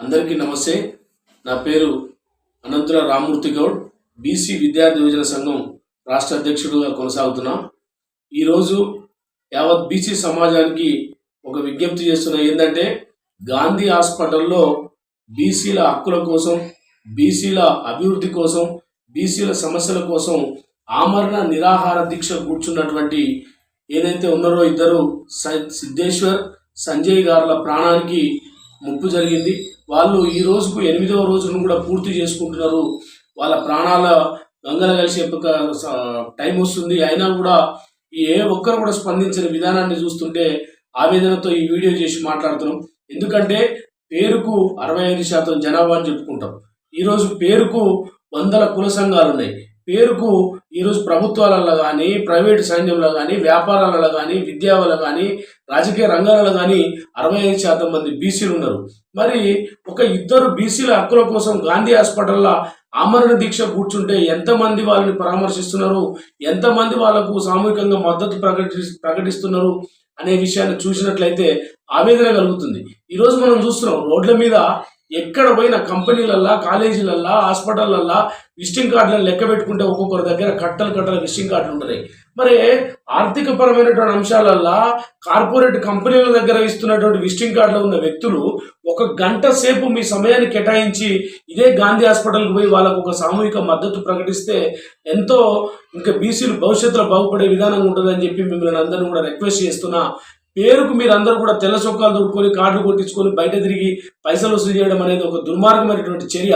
అందరికీ నమస్తే. నా పేరు అనంతుల రామూర్తి గౌడ్. బీసీ విద్యార్థి యువజన సంఘం రాష్ట్ర అధ్యక్షుడుగా కొనసాగుతున్నాం. ఈరోజు యావత్ బీసీ సమాజానికి ఒక విజ్ఞప్తి చేస్తున్న ఏంటంటే గాంధీ హాస్పిటల్లో బీసీల హక్కుల కోసం బీసీల అభివృద్ధి కోసం బీసీల సమస్యల కోసం ఆమరణ నిరాహార దీక్ష కూర్చున్నటువంటి ఏదైతే ఉన్నారో ఇద్దరు స- సిద్ధేశ్వర్ సంజయ్ గారుల ప్రాణానికి ముప్పు జరిగింది. వాళ్ళు ఈ రోజుకు ఎనిమిదవ రోజును కూడా పూర్తి చేసుకుంటున్నారు. వాళ్ళ ప్రాణాల గంగల కలిసి టైం వస్తుంది. అయినా కూడా ఈ ఏ ఒక్కరు కూడా స్పందించిన విధానాన్ని చూస్తుంటే ఆవేదనతో ఈ వీడియో చేసి మాట్లాడుతున్నాం. ఎందుకంటే పేరుకు అరవై ఐదు శాతం జనాభా అని చెప్పుకుంటాం. ఈరోజు పేరుకు వందల కుల సంఘాలు ఉన్నాయి పేరుకు ఈరోజు ప్రభుత్వాలలో కానీ ప్రైవేట్ సైన్యంలో కానీ వ్యాపారాలలో కానీ విద్యాలలో కానీ రాజకీయ రంగాలలో కానీ అరవై ఐదు శాతం మంది బీసీలు ఉన్నారు. మరి ఒక ఇద్దరు బీసీల హక్కుల కోసం గాంధీ హాస్పిటల్లో ఆమరణ దీక్ష కూర్చుంటే ఎంతమంది వాళ్ళని పరామర్శిస్తున్నారు? ఎంతమంది వాళ్ళకు సామూహికంగా మద్దతు ప్రకటి ప్రకటిస్తున్నారు? అనే విషయాన్ని చూసినట్లయితే ఆవేదన కలుగుతుంది. ఈరోజు మనం చూస్తున్నాం రోడ్ల మీద ఎక్కడ పోయిన కంపెనీలల్లా కాలేజీలల్లా హాస్పిటల్లల్లా విజిటింగ్ కార్డులను లెక్క పెట్టుకుంటే ఒక్కొక్కరి దగ్గర కట్టలు కట్టల విజిటింగ్ కార్డులు ఉంటున్నాయి మరి ఆర్థిక పరమైనటువంటి అంశాలల్లా కార్పొరేట్ కంపెనీల దగ్గర ఇస్తున్నటువంటి విజిటింగ్ కార్డులు ఉన్న వ్యక్తులు ఒక గంట సేపు మీ సమయాన్ని కేటాయించి ఇదే గాంధీ హాస్పిటల్కి పోయి వాళ్ళకు ఒక సామూహిక మద్దతు ప్రకటిస్తే ఎంతో ఇంకా బీసీలు భవిష్యత్తులో బాగుపడే విధానంగా ఉంటుందని చెప్పి మిమ్మల్ని అందరినీ కూడా రిక్వెస్ట్ చేస్తున్నా. పేరుకు మీరందరూ కూడా తెల్ల చొక్కాలు దొరుకుకొని కార్డులు కొట్టించుకొని బయట తిరిగి పైసలు వసూలు చేయడం అనేది ఒక దుర్మార్గమైనటువంటి చర్య.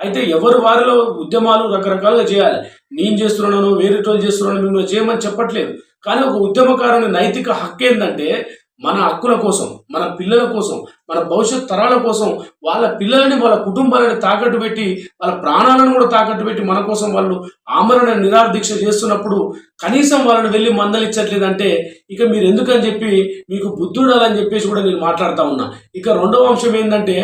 అయితే ఎవరు వారిలో ఉద్యమాలు రకరకాలుగా చేయాలి? నేను చేస్తున్నాను వేరే వాళ్ళు చేస్తున్నాను మిమ్మల్ని చేయమని చెప్పట్లేదు. కానీ ఒక ఉద్యమకారుని నైతిక హక్కు ఏంటంటే మన హక్కుల కోసం. మన పిల్లల కోసం మన భవిష్యత్ తరాల కోసం వాళ్ళ పిల్లలని వాళ్ళ కుటుంబాలని తాకట్టు పెట్టి వాళ్ళ ప్రాణాలను కూడా తాకట్టు పెట్టి మన కోసం వాళ్ళు ఆమరణ నిరాదీక్ష చేస్తున్నప్పుడు కనీసం వాళ్ళని వెళ్ళి మందలిచ్చట్లేదంటే ఇక మీరు ఎందుకని చెప్పి మీకు బుద్ధుడాలని చెప్పేసి కూడా నేను మాట్లాడుతూ ఉన్నా. ఇక రెండవ అంశం ఏంటంటే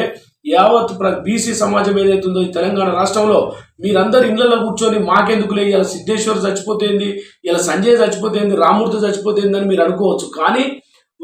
యావత్ బీసీ సమాజం ఏదైతుందో ఈ తెలంగాణ రాష్ట్రంలో మీరందరు ఇళ్ళలో కూర్చొని మాకెందుకులే ఇలా సిద్ధేశ్వర్ చచ్చిపోతేంది ఇలా సంజయ్ చచ్చిపోతేంది రామూర్తి చచ్చిపోతేంది అని మీరు అనుకోవచ్చు. కానీ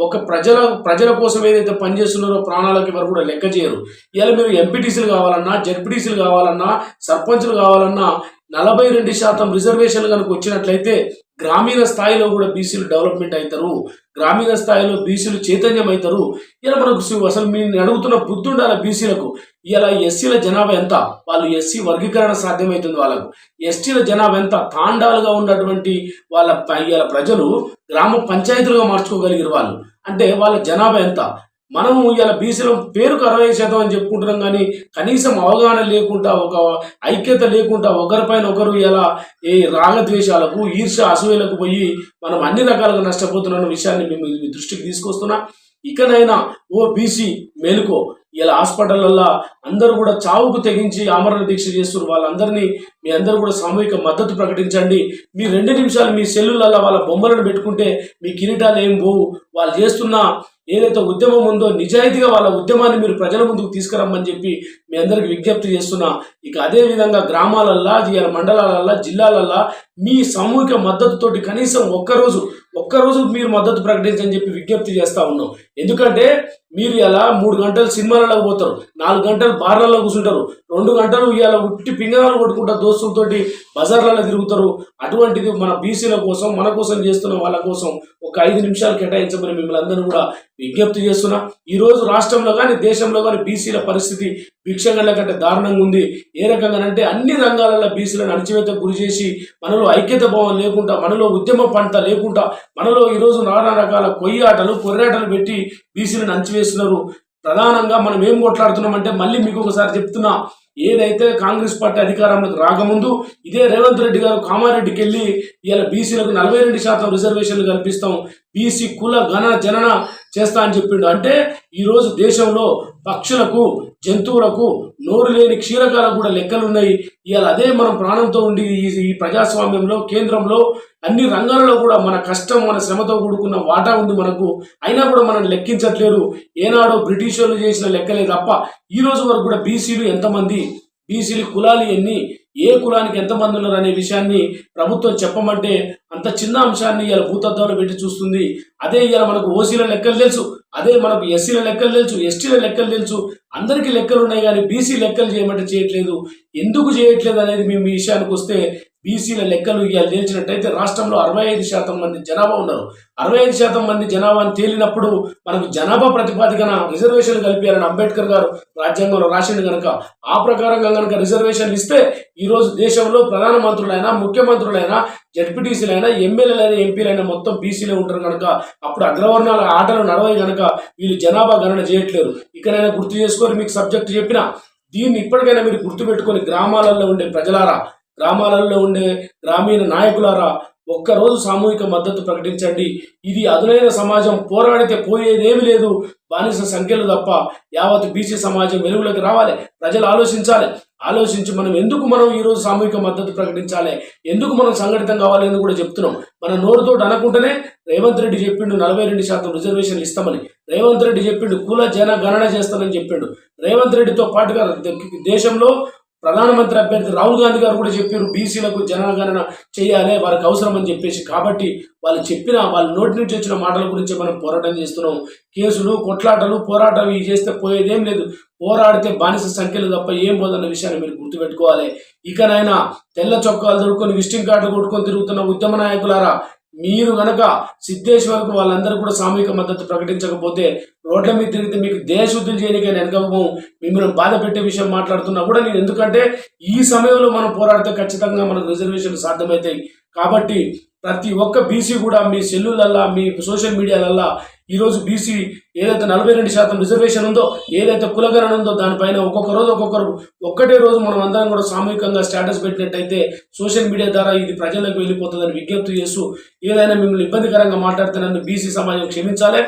ఒక ప్రజల ప్రజల కోసం ఏదైతే పనిచేస్తున్నారో ప్రాణాలకి వారు కూడా లెక్క చేయరు. ఇలా మీరు ఎంపీటీసీలు కావాలన్నా జడ్పీటీసీలు కావాలన్నా సర్పంచ్లు కావాలన్నా నలభై రెండు శాతం రిజర్వేషన్లు కనుక వచ్చినట్లయితే గ్రామీణ స్థాయిలో కూడా బీసీలు డెవలప్మెంట్ అవుతారు. గ్రామీణ స్థాయిలో బీసీలు చైతన్యం అవుతారు ఇలా మనకు అసలు మీరు అడుగుతున్న బుద్ధి ఉండాలి బీసీలకు ఇలా ఎస్సీల జనాభా ఎంత? వాళ్ళు ఎస్సీ వర్గీకరణ సాధ్యమవుతుంది వాళ్ళకు. ఎస్టీల జనాభా ఎంత? తాండాలుగా ఉన్నటువంటి వాళ్ళ ప- ప్రజలు గ్రామ పంచాయతీలుగా మార్చుకోగలిగారు వాళ్ళు. అంటే వాళ్ళ జనాభా ఎంత? మనము ఇవాళ బీసీలో పేరుకు అరవై శాతం అని చెప్పుకుంటున్నాం కానీ కనీసం అవగాహన లేకుండా ఒక ఐక్యత లేకుండా ఒకరిపైన ఒకరు ఇలా ఈ రాగద్వేషాలకు ఈర్ష అసూయలకు పోయి మనం అన్ని రకాలుగా నష్టపోతున్న విషయాన్ని మేము మీ దృష్టికి తీసుకొస్తున్నా. ఇకనైనా ఓ బీసీ మేలుకో ఇలా హాస్పిటల్లో అందరూ కూడా చావుకు తెగించి ఆమరణ దీక్ష చేస్తున్నారు. వాళ్ళందరినీ మీ అందరూ కూడా సామూహిక మద్దతు ప్రకటించండి. మీ రెండు నిమిషాలు మీ సెల్లులలో వాళ్ళ బొమ్మలను పెట్టుకుంటే మీ కిరీటాలు ఏం పోవు. వాళ్ళు చేస్తున్న ఏదైతే ఉద్యమం ఉందో నిజాయితీగా వాళ్ళ ఉద్యమాన్ని మీరు ప్రజల ముందుకు తీసుకురమ్మని చెప్పి మీ అందరికి విజ్ఞప్తి చేస్తున్నా. ఇక అదేవిధంగా గ్రామాలల్లా ఇవాళ మండలాలల్లా జిల్లాలల్లా మీ సామూహిక మద్దతుతోటి కనీసం ఒక్కరోజు ఒక్కరోజు మీరు మద్దతు ప్రకటించని చెప్పి విజ్ఞప్తి చేస్తా ఉన్నాం. ఎందుకంటే మీరు ఇలా మూడు గంటలు సినిమాలలో పోతారు నాలుగు గంటలు బార్లలో కూర్చుంటారు రెండు గంటలు ఇవాళ ఉట్టి పింగనాలు కొట్టుకుంటా దోస్తులతోటి బజార్లలో తిరుగుతారు. అటువంటిది మన బీసీల కోసం మన కోసం చేస్తున్న వాళ్ళ కోసం ఒక ఐదు నిమిషాలు కేటాయించమని మిమ్మల్ని అందరూ కూడా విజ్ఞప్తి చేస్తున్నా. ఈరోజు రాష్ట్రంలో కానీ దేశంలో కానీ బీసీల పరిస్థితి భిక్షగండ్ల కంటే దారుణంగా ఉంది. ఏ రకంగానంటే అన్ని రంగాలలో బీసీలను అణచివేత గురి చేసి మనలో ఐక్యత భావం లేకుండా మనలో ఉద్యమ పంట లేకుండా మనలో ఈరోజు నానా రకాల కొయ్యాటలు కొర్రాటలు పెట్టి బీసీలను అంచివేస్తున్నారు ప్రధానంగా మనం ఏం కొట్లాడుతున్నామంటే మళ్ళీ మీకు ఒకసారి చెప్తున్నా. ఏదైతే కాంగ్రెస్ పార్టీ అధికారంలోకి రాకముందు ఇదే రేవంత్ రెడ్డి గారు కామారెడ్డికి వెళ్ళి ఇలా బీసీలకు నలభై రెండు శాతం రిజర్వేషన్లు కల్పిస్తాం. బీసీ కుల గణ జనన చేస్తా అని చెప్పిండు. అంటే ఈరోజు దేశంలో పక్షులకు జంతువులకు నోరు లేని క్షీరకాలకు కూడా లెక్కలు ఉన్నాయి ఇవాళ అదే మనం ప్రాణంతో ఉండి ఈ ఈ ప్రజాస్వామ్యంలో కేంద్రంలో అన్ని రంగాలలో కూడా మన కష్టం మన శ్రమతో కూడుకున్న వాటా ఉంది మనకు. అయినా కూడా మనం లెక్కించట్లేరు. ఏనాడో బ్రిటిష్ వాళ్ళు చేసిన లెక్కలే తప్ప ఈ రోజు వరకు కూడా బీసీలు ఎంతమంది? బీసీలు కులాలు ఎన్ని? ఏ కులానికి ఎంతమంది ఉన్నారు అనే విషయాన్ని ప్రభుత్వం చెప్పమంటే అంత చిన్న అంశాన్ని ఇలా భూతత్వంలో పెట్టి చూస్తుంది. అదే ఇవాళ మనకు ఓసీల లెక్కలు తెలుసు అదే మనకు ఎస్సీల లెక్కలు తెలుసు ఎస్టీల లెక్కలు తెలుసు అందరికీ లెక్కలు ఉన్నాయి కానీ బీసీ లెక్కలు చేయమంటే చేయట్లేదు. ఎందుకు చేయట్లేదు అనేది మేము ఈ విషయానికి వస్తే బీసీల లెక్కలు ఇవాళ తేల్చినట్టయితే రాష్ట్రంలో అరవై ఐదు శాతం మంది జనాభా ఉన్నారు. అరవై ఐదు శాతం మంది జనాభాని తేలినప్పుడు మనకు జనాభా ప్రతిపాదికన రిజర్వేషన్లు కలిపారని అంబేద్కర్ గారు రాజ్యాంగంలో రాసిండు కనుక ఆ ప్రకారంగా కనుక రిజర్వేషన్లు ఇస్తే ఈరోజు దేశంలో ప్రధానమంత్రులైనా ముఖ్యమంత్రులైనా జడ్పీటీసీలైనా ఎమ్మెల్యేలైనా ఎంపీలైనా మొత్తం బీసీలే ఉంటారు కనుక అప్పుడు అగ్రవర్ణాల ఆటలు నడవాయి కనుక వీళ్ళు జనాభా గణన చేయట్లేరు. ఇకనైనా గుర్తు చేసుకొని మీకు సబ్జెక్ట్ చెప్పిన దీన్ని ఇప్పటికైనా మీరు గుర్తుపెట్టుకొని గ్రామాలలో ఉండే ప్రజలారా గ్రామాలలో ఉండే గ్రామీణ నాయకులారా ఒక్కరోజు సామూహిక మద్దతు ప్రకటించండి. ఇది అదునైన సమాజం పోరాడితే పోయేదేమీ లేదు. బానిస సంఖ్యలు తప్ప యావత్ బీసీ సమాజం వెలుగులోకి రావాలి. ప్రజలు ఆలోచించాలి. ఆలోచించి మనం ఎందుకు మనం ఈరోజు సామూహిక మద్దతు ప్రకటించాలి? ఎందుకు మనం సంఘటితం కావాలి అని కూడా చెప్తున్నాం. మన నోరుతో అనుకుంటేనే రేవంత్ రెడ్డి చెప్పిండు నలభై రెండు శాతం రిజర్వేషన్లు ఇస్తామని. రేవంత్ రెడ్డి చెప్పిండు కుల జన గణన చేస్తానని చెప్పిండు. రేవంత్ రెడ్డితో పాటుగా దేశంలో ప్రధానమంత్రి అభ్యర్థి రాహుల్ గాంధీ గారు కూడా చెప్పారు బీసీలకు జనగణన చేయాలి వారికి అవసరం అని చెప్పేసి. కాబట్టి వాళ్ళు చెప్పిన వాళ్ళ నోటి నుంచి వచ్చిన మాటల గురించి మనం పోరాటం చేస్తున్నాం. కేసులు కొట్లాటలు పోరాటాలు ఇవి చేస్తే పోయేదేం లేదు. పోరాడితే బానిస సంఖ్యలు తప్ప ఏం పోదన్న విషయాన్ని మీరు గుర్తుపెట్టుకోవాలి. ఇకనైనా తెల్ల చొక్కాలు దొడుకొని విజిటింగ్ కార్డులు కొట్టుకొని తిరుగుతున్న ఉద్యమ నాయకులారా మీరు గనక సిద్ధేశ్వరకు వాళ్ళందరూ కూడా సామూహిక మద్దతు ప్రకటించకపోతే రోడ్ల మీద తిరిగితే మీకు దేశశుద్ధులు నేను వెనకపోం మిమ్మల్ని బాధ పెట్టే విషయం మాట్లాడుతున్నా కూడా నేను. ఎందుకంటే ఈ సమయంలో మనం పోరాడితే ఖచ్చితంగా మనకు రిజర్వేషన్లు సాధ్యమవుతాయి. కాబట్టి ప్రతి ఒక్క బీసీ కూడా మీ సెల్లులల్లా మీ సోషల్ మీడియాలల్లా ఈరోజు బీసీ ఏదైతే నలభై రెండు శాతం రిజర్వేషన్ ఉందో ఏదైతే కులగణన ఉందో దానిపైన ఒక్కొక్క రోజు ఒక్కొక్కరు ఒక్కటే రోజు మనం అందరం కూడా సామూహికంగా స్టేటస్ పెట్టినట్టయితే సోషల్ మీడియా ద్వారా ఇది ప్రజలకు వెళ్ళిపోతుందని విజ్ఞప్తి చేస్తూ ఏదైనా మిమ్మల్ని ఇబ్బందికరంగా మాట్లాడితే నన్ను బీసీ సమాజం క్షమించాలి.